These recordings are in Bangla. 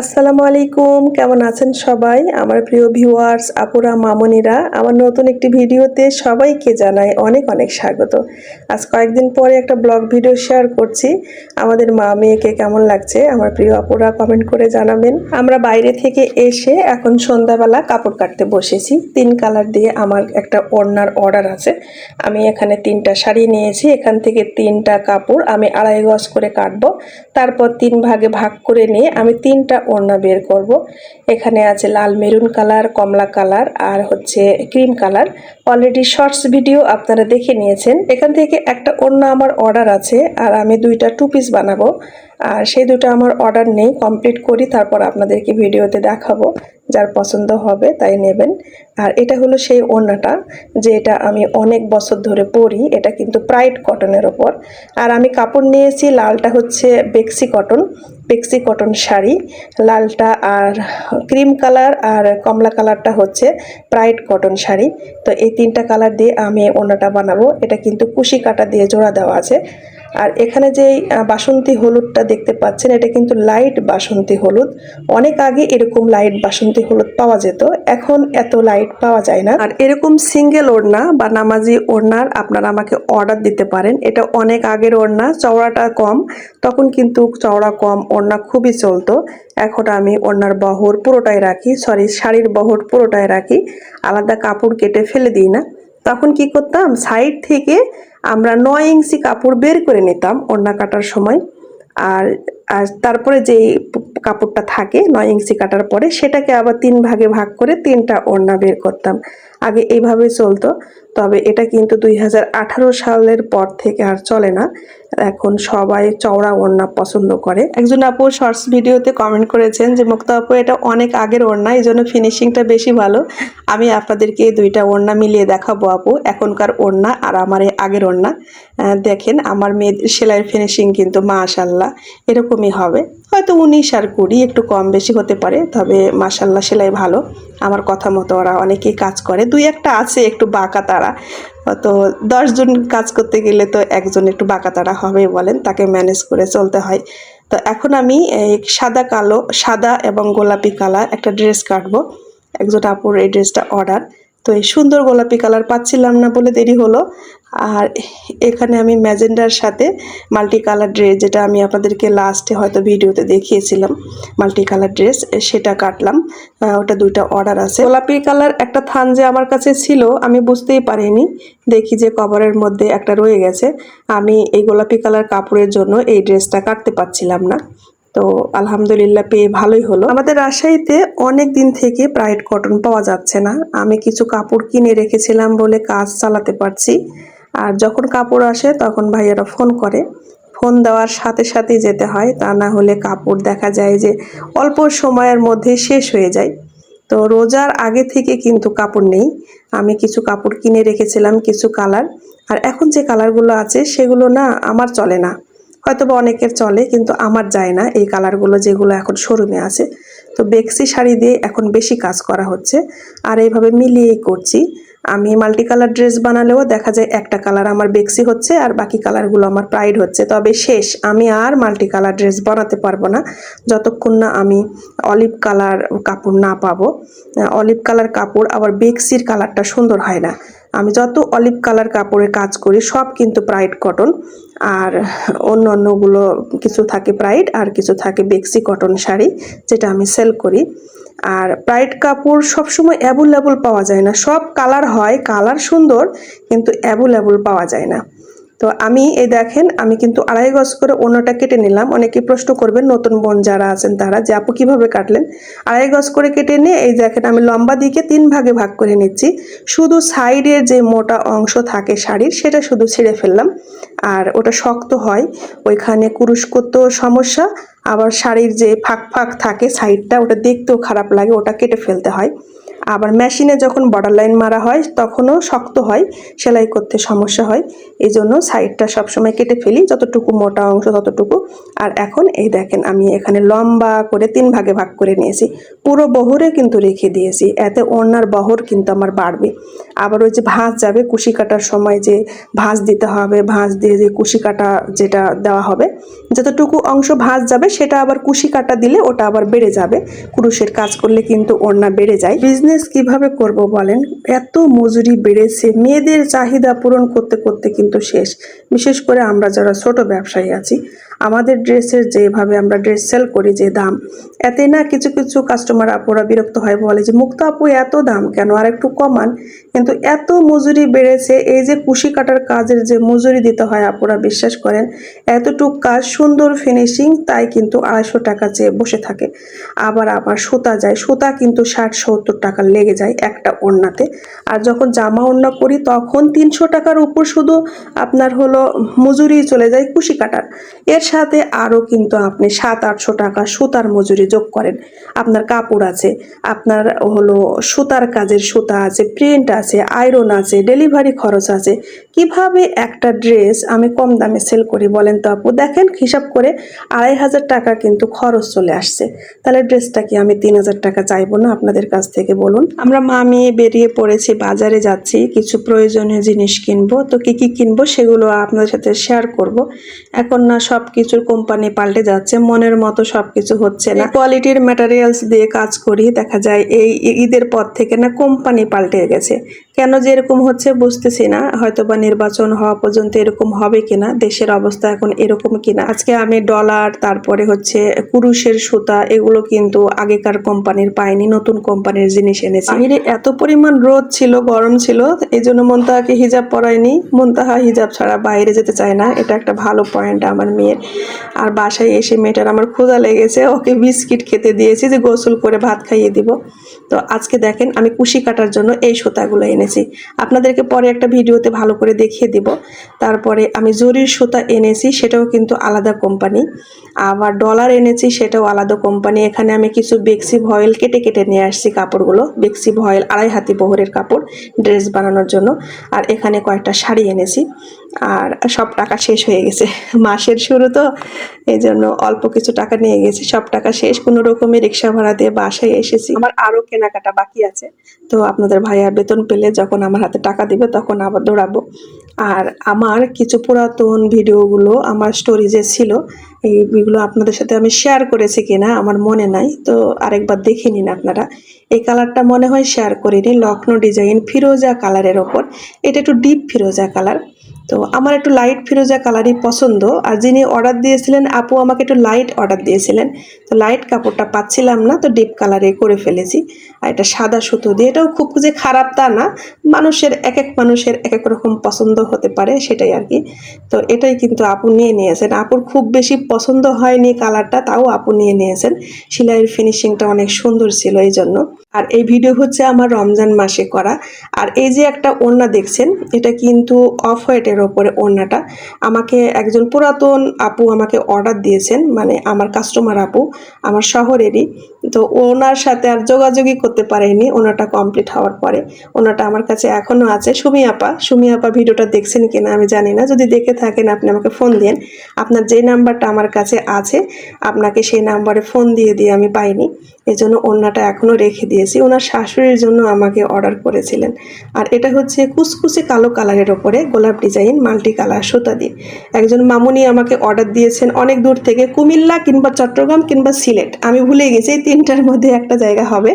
আসসালামু আলাইকুম, কেমন আছেন সবাই? আমার প্রিয় ভিউয়ার্স আপুরা, মামনিরা, আমার নতুন একটি ভিডিওতে সবাইকে জানাই অনেক অনেক স্বাগত। আজ কয়েকদিন পরে একটা ব্লগ ভিডিও শেয়ার করছি। আমাদের মা মেয়েকে কেমন লাগছে, আমার প্রিয় আপুরা কমেন্ট করে জানাবেন। আমরা বাইরে থেকে এসে এখন সন্ধ্যাবেলা কাপড় কাটতে বসেছি। তিন কালার দিয়ে আমার একটা ওড়নার অর্ডার আছে। আমি এখানে তিনটা শাড়ি নিয়েছি, এখান থেকে তিনটা কাপড় আমি আড়াই গজ করে কাটবো। তারপর তিন ভাগে ভাগ করে নিয়ে আমি তিনটা ওড়না বের করব। এখানে আছে লাল মেরুন কালার, কমলা কালার আর হচ্ছে cream colour. Already shorts video আপনারা দেখে নিয়েছেন। এখান থেকে একটা ওড়না আমার অর্ডার আছে আর আমি দুইটা টু পিস বানাবো। আর সেই দুটো আমার অর্ডার নেই কমপ্লিট করি, তারপর আপনাদেরকে ভিডিওতে দেখাবো। যার পছন্দ হবে তাই নেবেন। আর এটা হলো সেই ওড়নাটা, যে এটা আমি অনেক বছর ধরে পরি, এটা কিন্তু প্রাইড কটনের ওপর। আর আমি কাপড় নিয়েছি, লালটা হচ্ছে বেক্সি কটন বেক্সি কটন শাড়ি। লালটা আর ক্রিম কালার আর কমলা কালারটা হচ্ছে প্রাইড কটন শাড়ি। তো এই তিনটা কালার দিয়ে আমি ওড়নাটা বানাবো। এটা কিন্তু কুশি কাটা দিয়ে জোড়া দেওয়া আছে। আর এখানে যে বাসন্তী হলুদটা দেখতে পাচ্ছেন, এটা কিন্তু লাইট বাসন্তী হলুদ। অনেক আগে এরকম লাইট বাসন্তী হলুদ পাওয়া যেত, এখন এত লাইট পাওয়া যায় না। আর এরকম সিঙ্গেল ওড়না বা নামাজি ওড়নার আপনারা আমাকে অর্ডার দিতে পারেন। এটা অনেক আগের ওড়না, চওড়াটা কম, তখন কিন্তু চওড়া কম, ওড়না খুবই চলতো। এখন আমি ওড়নার বহর পুরোটাই রাখি, সরি, শাড়ির বহর পুরোটাই রাখি। আলাদা কাপড় কেটে ফেলে দিই না। তখন কি করতাম, সাইড থেকে আমরা নয় ইঞ্চি কাপড় বের করে নিতাম ওড়না কাটার সময়। আর আর তারপরে যে কাপড়টা থাকে নয় ইঞ্চি কাটার পরে সেটাকে আবার তিন ভাগে ভাগ করে তিনটা ওড়না বের করতাম। আগে এইভাবে চলতো। তবে এটা কিন্তু দুই হাজার আঠারো সালের পর থেকে আর চলে না। এখন সবাই চওড়া ওড়না পছন্দ করে। একজন আপু শর্টস ভিডিওতে কমেন্ট করেছেন যে, মুক্তা আপু, এটা অনেক আগের ওড়না এই জন্য ফিনিশিংটা বেশি ভালো। আমি আপনাদেরকে দুইটা ওড়না মিলিয়ে দেখাবো আপু। এখনকার ওড়না আর আমার এই আগের ওড়না। দেখেন, আমার মেয়েদের সেলাইয়ের ফিনিশিং কিন্তু মাশাল্লাহ এরকমই হবে। হয়তো উনিশ আর কুড়ি একটু কম বেশি হতে পারে, তবে মাশাল্লাহ সেলাই ভালো। আমার কথা মতো ওরা অনেকেই কাজ করে। দুই একটা আছে একটু বাঁকা তারা। তো দশজন কাজ করতে গেলে তো একজন একটু বাঁকা তারা হবে বলেন, তাকে ম্যানেজ করে চলতে হয়। তো এখন আমি সাদা কালো, সাদা এবং গোলাপি কালার একটা ড্রেস কাটবো। একজন আপুর এই ড্রেসটা অর্ডার তো এই সুন্দর গোলাপি কালার পাচ্ছিলাম না বলে দেরি হলো। আর এখানে আমি ম্যাজেন্ডার সাথে মাল্টি কালার ড্রেস যেটা আমি আপনাদেরকে লাস্টে হয়তো ভিডিওতে দেখিয়েছিলাম মাল্টি কালার ড্রেস, সেটা কাটলাম। ওটা দুইটা অর্ডার আছে। গোলাপি কালার একটা থান যে আমার কাছে ছিল, আমি বুঝতেই পারিনি। দেখি যে কভারের মধ্যে একটা রয়ে গেছে। আমি এই গোলাপি কালার কাপড়ের জন্য এই ড্রেসটা কাটতে পারছিলাম না। তো আলহামদুলিল্লাহ পেয়ে ভালোই হলো। আমাদের রাজশাহীতে অনেক দিন থেকে প্রাইড কটন পাওয়া যাচ্ছে না। আমি কিছু কাপড় কিনে রেখেছিলাম বলে কাজ চালাতে পারছি। আর যখন কাপড় আসে তখন ভাইয়ারা ফোন করে। ফোন দেওয়ার সাথে সাথে যেতে হয়। তা না হলে কাপড় দেখা যায় যে অল্প সময়ের মধ্যে শেষ হয়ে যায়। তো রোজার আগে থেকে কিন্তু কাপড় নেই। আমি কিছু কাপড় কিনে রেখেছিলাম, কিছু কালার। আর এখন যে কালারগুলো আছে সেগুলো না আমার চলে না। হয়তো বা অনেকের চলে, কিন্তু আমার যায় না এই কালারগুলো যেগুলো এখন শোরুমে আছে। তো বেক্সি শাড়ি দিয়ে এখন বেশি কাজ করা হচ্ছে। আর এইভাবে মিলিয়েই করছি। আমি মাল্টি কালার ড্রেস বানালেও দেখা যায় একটা কালার আমার বেক্সি হচ্ছে আর বাকি কালারগুলো আমার প্রাইড হচ্ছে। তবে শেষ, আমি আর মাল্টি কালার ড্রেস বানাতে পারব না। যতক্ষণ না আমি অলিভ কালার কাপড় না পাবো। অলিভ কালার কাপড় আবার বেক্সির কালারটা সুন্দর হয় না। আমি যত অলিভ কালার কাপড়ে কাজ করি, সব কিন্তু প্রাইড কটন আর অন্য অন্যগুলো কিছু থাকে প্রাইড আর কিছু থাকে বেক্সি কটন শাড়ি, যেটা আমি সেল করি। আর প্রাইড কাপড় সবসময় অ্যাভেলেবল পাওয়া যায় না। সব কালার হয় কালার সুন্দর, কিন্তু অ্যাভেলেবল পাওয়া যায় না। তো আমি, এই দেখেন, আমি কিন্তু আড়াই গজ করে অন্যটা কেটে নিলাম। অনেকে প্রশ্ন করবেন, নতুন বোন যারা আছেন তারা, যে আপু কীভাবে কাটলেন? আড়াই গজ করে কেটে নিয়ে, এই দেখেন, আমি লম্বা দিকে তিন ভাগে ভাগ করে নিচ্ছি। শুধু সাইডের যে মোটা অংশ থাকে শাড়ির, সেটা শুধু ছিঁড়ে ফেললাম। আর ওটা শক্ত হয়, ওইখানে কুরুশ করতেও সমস্যা। আবার শাড়ির যে ফাঁক ফাঁক থাকে সাইডটা, ওটা দেখতেও খারাপ লাগে, ওটা কেটে ফেলতে হয়। আবার মেশিনে যখন বর্ডার লাইন মারা হয়, তখনও শক্ত হয়, সেলাই করতে সমস্যা হয়। এই জন্য সাইডটা সবসময় কেটে ফেলি, যতটুকু মোটা অংশ ততটুকু। আর এখন এই দেখেন, আমি এখানে লম্বা করে তিন ভাগে ভাগ করে নিয়েছি। পুরো বহরে কিন্তু রেখে দিয়েছি, এতে ওনার বহর কিন্তু আমার বাড়বে। আবার ওই যে ভাঁজ যাবে, কুশি কাটার সময় যে ভাঁজ দিতে হবে, ভাঁজ দিয়ে যে কুশি কাটা যেটা দেওয়া হবে, যতটুকু অংশ ভাঁজ যাবে, সেটা আবার কুশি কাটা দিলে ওটা আবার বেড়ে যাবে। কুরুশের কাজ করলে কিন্তু ওড়না বেড়ে যায়। বিজনেস কীভাবে করব বলেন? এত মজুরি বেড়েছে, মেয়েদের চাহিদা পূরণ করতে করতে কিন্তু শেষ। বিশেষ করে আমরা যারা ছোট ব্যবসায়ী আছি, আমাদের ড্রেসের যেভাবে আমরা ড্রেস সেল করি যে দাম, এতে না কিছু কিছু কাস্টমার আপুরা বিরক্ত হয়, বলে যে, মুক্তা আপু, এত দাম কেন? আর একটু কমান। কিন্তু এত মজুরি বেড়েছে, এই যে কুশি কাটার কাজের যে মজুরি দিতে হয় আপুরা, বিশ্বাস করেন, এতটুক কাজ সুন্দর ফিনিশিং তাই কিন্তু আড়াইশো টাকা চেয়ে বসে থাকে। আবার আবার সুতা যায়, সুতা কিন্তু ষাট সত্তর টাকা লেগে যায় একটা ওড়নাতে। আর যখন জামা ওড়না করি তখন তিনশো টাকার উপর শুধু আপনার হলো মজুরি চলে যায় কুশি কাটার। এর সাথে আরও কিন্তু আপনি সাত, আটশো টাকা সুতার মজুরি যোগ করেন। আপনার কাপড় আছে, আপনার হলো সুতার কাজের সুতা আছে, প্রিন্ট আছে, আয়রন আছে, ডেলিভারি খরচ আছে। কীভাবে একটা ড্রেস আমি কম দামে সেল করি বলেন তো আপু? দেখেন হিসাব করে আড়াই হাজার টাকা কিন্তু খরচ চলে আসছে। তাহলে ড্রেসটা কি আমি তিন হাজার টাকা চাইব না আপনাদের কাছ থেকে বলুন? আমরা মা মেয়ে বেরিয়ে পড়েছি, বাজারে যাচ্ছি, কিছু প্রয়োজনীয় জিনিস কিনবো। তো কি কি কিনবো সেগুলো আপনাদের সাথে শেয়ার করব। এখন না সব কিছুর কোম্পানি পাল্টে যাচ্ছে, মনের মতো সব কিছু হচ্ছে না। কোয়ালিটির ম্যাটেরিয়ালস দিয়ে কাজ করি, দেখা যায় এই ঈদের পর থেকে না কোম্পানি পাল্টে গেছে। কেন যে এরকম হচ্ছে বুঝতেছি না। হয়তো বা নির্বাচন হওয়া পর্যন্ত এরকম হবে কিনা, দেশের অবস্থা এখন এরকম কিনা। আজকে আমি ডলার, তারপরে হচ্ছে কুরুশের সুতা, এগুলো কিন্তু আগেকার কোম্পানির পাইনি, নতুন কোম্পানির জিনিস এনেছি। বাইরে এত পরিমাণ রোদ ছিল, গরম ছিল এই জন্য মন্তাহাকে হিজাব পরায়নি মন্তাহা হিজাব ছাড়া বাইরে যেতে চায় না, এটা একটা ভালো পয়েন্ট আমার মেয়ের। আর বাসায় এসে মেয়েটার আমার ক্ষুধা লেগেছে, ওকে বিস্কিট খেতে দিয়েছি যে গোসল করে ভাত খাইয়ে দিব। তো আজকে দেখেন আমি কুশি কাটার জন্য এই সুতাগুলো এনেছি। আপনাদেরকে পরে একটা ভিডিওতে ভালো করে দেখিয়ে দেব। তারপরে আমি জরির সুতা এনেছি, সেটাও কিন্তু আলাদা কোম্পানি। আবার ডলার এনেছি, সেটাও আলাদা কোম্পানি। এখানে আমি কিছু বেক্সি ভয়েল কেটে কেটে নিয়ে আসছি কাপড়গুলো। বেক্সি ভয়েল, আড়াই হাতি বহরের কাপড়, ড্রেস বানানোর জন্য। আর এখানে কয়েকটা শাড়ি এনেছি। আর সব টাকা শেষ হয়ে গেছে। মাসের শুরু তো এই জন্য অল্প কিছু টাকা নিয়ে গেছি। সব টাকা শেষ। কোনো রকমের রিক্সা ভাড়া দিয়ে বাসায় এসেছি। আমার আরও কেনাকাটা বাকি আছে। তো আপনাদের ভাইয়া বেতন পেলে যখন আমার হাতে টাকা দিবে তখন আবার দৌড়াবো। আর আমার কিছু পুরাতন ভিডিওগুলো আমার স্টোরিজে ছিল। এইগুলো আপনাদের সাথে আমি শেয়ার করেছি কিনা আমার মনে নাই। তো আরেকবার দেখে নিন আপনারা। এই কালারটা মনে হয় শেয়ার করিনি। লখনৌ ডিজাইন ফিরোজা কালারের ওপর। এটা একটু ডিপ ফিরোজা কালার। তো আমার একটু লাইট ফিরোজা কালারই পছন্দ। আর যিনি অর্ডার দিয়েছিলেন, আপু আমাকে একটু লাইট অর্ডার দিয়েছিলেন। তো লাইট কাপড়টা পাচ্ছিলাম না, তো ডিপ কালারে করে ফেলেছি। আর এটা সাদা সুতো দিয়ে, এটাও খুব যে খারাপ তা না, মানুষের এক এক মানুষের এক এক রকম পছন্দ হতে পারে, সেটাই আর কি। তো এটাই কিন্তু আপু নিয়ে নিয়েছেন। আপুর খুব বেশি পছন্দ হয়নি কালারটা তাও আপু নিয়ে নিয়েছেন। সেলাইয়ের ফিনিশিংটা অনেক সুন্দর ছিল এই জন্য আর এই ভিডিও হচ্ছে আমার রমজান মাসে করা। আর এই যে একটা ওড়না দেখছেন, এটা কিন্তু অফ হোয়াইটের ওপরে ওড়নাটা। আমাকে একজন পুরাতন আপু আমাকে অর্ডার দিয়েছেন মানে আমার কাস্টমার আপু, আমার শহরেরই। তো ওনার সাথে আর যোগাযোগই করতে পারেনি। ওনাটা কমপ্লিট হওয়ার পরে। ওনাটা আমার কাছে এখনও আছে। সুমি আপা সুমি আপা ভিডিওটা দেখছেন কিনা আমি জানি না। যদি দেখে থাকেন, আপনি আমাকে ফোন দিন। আপনার যে নাম্বারটা আমার কাছে আছে, আপনাকে সেই নাম্বারে ফোন দিয়ে দিয়ে আমি পাইনি। এই জন্য ওনাটা এখনও রেখে দিয়েছি। ওনার শাশুড়ির জন্য আমাকে অর্ডার করেছিলেন। আর এটা হচ্ছে কুচকুচে কালো কালারের ওপরে গোলাপ ডিজাইন মাল্টি কালার সুতা দিয়ে। একজন মামুনি আমাকে অর্ডার দিয়েছেন অনেক দূর থেকে, কুমিল্লা কিংবা চট্টগ্রাম কিংবা সিলেট। আমি ভুলে গেছি তিনটার মধ্যে একটা জায়গা হবে।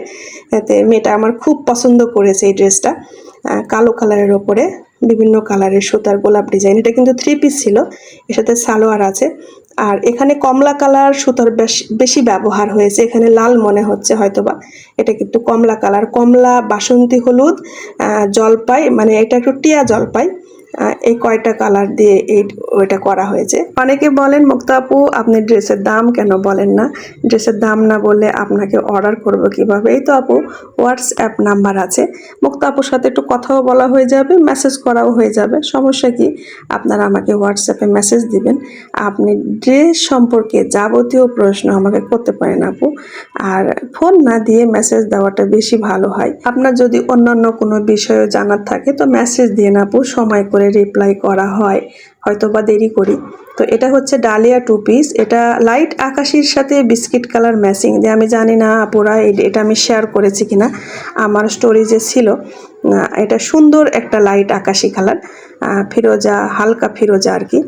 এতে মেয়েটা আমার খুব পছন্দ করেছে এই ড্রেসটা। কালো কালারের ওপরে, বিভিন্ন কালারের সুতার গোলাপ ডিজাইন। এটা কিন্তু থ্রি পিস ছিল, এর সাথে সালোয়ার আছে। আর এখানে কমলা কালার সুতার বেশি ব্যবহার হয়েছে। এখানে লাল মনে হচ্ছে হয়তোবা। এটা কিন্তু কমলা কালার। কমলা, বাসন্তী, হলুদ জলপাই মানে এটা একটু টিয়া জলপাই। এই কয়টা কালার দিয়ে এই ওইটা করা হয়েছে। অনেকে বলেন, মুক্তা আপু, আপনি ড্রেসের দাম কেন বলেন না? ড্রেসের দাম না বললে আপনাকে অর্ডার করব কীভাবে? এই তো আপু হোয়াটসঅ্যাপ নাম্বার আছে। মুক্তা আপুর সাথে একটু কথাও বলা হয়ে যাবে মেসেজ করাও হয়ে যাবে। সমস্যা কি? আপনারা আমাকে হোয়াটসঅ্যাপে মেসেজ দিবেন। আপনি ড্রেস সম্পর্কে যাবতীয় প্রশ্ন আমাকে করতে পারেন আপু। আর ফোন না দিয়ে মেসেজ দেওয়াটা বেশি ভালো হয়। আপনার যদি অন্যান্য কোনো বিষয়ে জানার থাকে, তো মেসেজ দিয়ে আপু, সময় করে রিপ্লাই করা হয় হয়তো বা দেরি করি। তো এটা হচ্ছে ডালিয়া টু পিস এটা লাইট আকাশির সাথে বিস্কিট কালার ম্যাচিং যে আমি জানি না আপুরা এটা আমি শেয়ার করেছি কিনা, আমার স্টোরি যে ছিল এটা সুন্দর একটা লাইট আকাশি কালার ফিরোজা, হালকা ফিরোজা আর কি।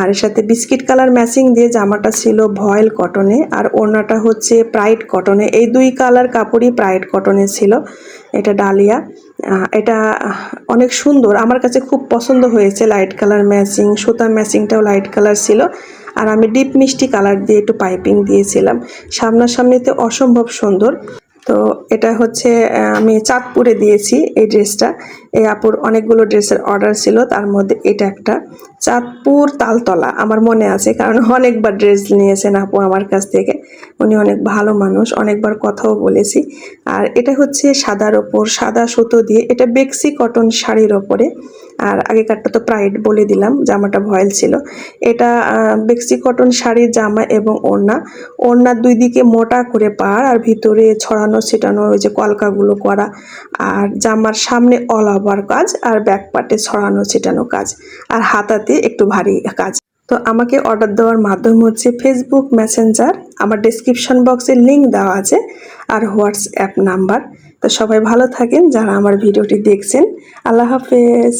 আর এর সাথে বিস্কিট কালার ম্যাচিং দিয়ে জামাটা ছিল ভয়েল কটনে, আর ওড়নাটা হচ্ছে প্রাইড কটনে। এই দুই কালার কাপড়ই প্রাইড কটনে ছিল, এটা ডালিয়া। এটা অনেক সুন্দর। আমার কাছে খুব পছন্দ হয়েছে লাইট কালার ম্যাচিং, সুতা ম্যাচিংটাও লাইট কালার ছিল। আর আমি ডিপ মিষ্টি কালার দিয়ে একটু পাইপিং দিয়েছিলাম। সামনাসামনিতে অসম্ভব সুন্দর। তো এটা হচ্ছে আমি চাঁদপুরে দিয়েছি এই ড্রেসটা। এই আপুর অনেকগুলো ড্রেসের অর্ডার ছিল, তার মধ্যে এটা একটা। চাঁদপুর তালতলা, আমার মনে আছে, কারণ অনেকবার ড্রেস নিয়েছেন আপু আমার কাছ থেকে। উনি অনেক ভালো মানুষ, অনেকবার কথাও বলেছি। আর এটা হচ্ছে সাদার ওপর, সাদা সুতো দিয়ে, এটা বেক্সি কটন শাড়ির ওপরে। আর আগেকারটা তো প্রাইড বলে দিলাম, জামাটা ভয়েল ছিল। এটা বেক্সি কটন শাড়ির জামা এবং ওড়না। ওড়নার দুই দিকে মোটা করে পাড় আর ভিতরে ছড়ানো ছিটানো ওই যে কলকাগুলো করা। আর জামার সামনে অল ওভার কাজ আর ব্যাক পার্টে ছড়ানো ছিটানো কাজ। আর হাতাতে একটু ভারী কাজ। তো আমাকে অর্ডার দেওয়ার মাধ্যম হচ্ছে ফেসবুক মেসেঞ্জার আমার ডেসক্রিপশন বক্সে লিঙ্ক দেওয়া আছে আর হোয়াটসঅ্যাপ নাম্বার তো সবাই ভালো থাকেন যারা আমার ভিডিওটি দেখছেন। আল্লাহ হাফেজ।